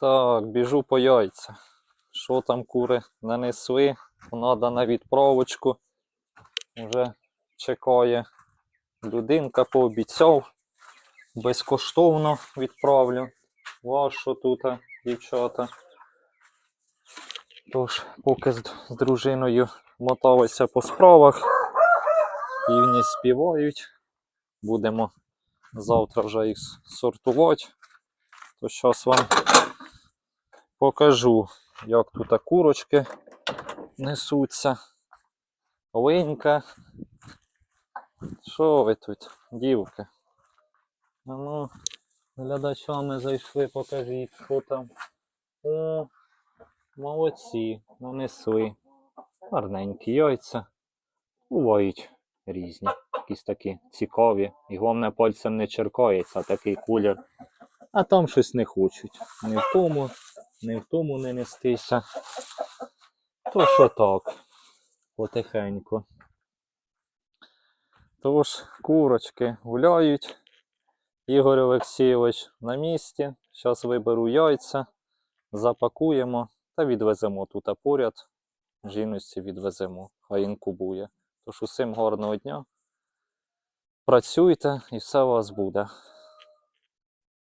Так, біжу по яйця. Що там кури нанесли? Надо на відправочку. Вже чекає. Людинка пообіцяв. Безкоштовно відправлю. Що тут, дівчата. Тож, поки з дружиною моталися по справах, півні співають. Будемо завтра вже їх сортувати. То зараз вам покажу, як тут курочки несуться. Линька. Що ви тут, дівки? А ну, глядачами зайшли, покажіть, що там. О, молодці, нанесли. Гарненькі яйця. Бувають різні, якісь такі цікаві. І головне пальцем не черкається, такий кулір. А там щось не хочуть. Не в тому, не в тому не нестися. То що так, потихеньку. Тож, курочки гуляють. Ігор Олексійович на місці. Зараз виберу яйця, запакуємо та відвеземо тут а поряд. Жіночці відвеземо, хай інкубує. Тож усім гарного дня. Працюйте і все у вас буде.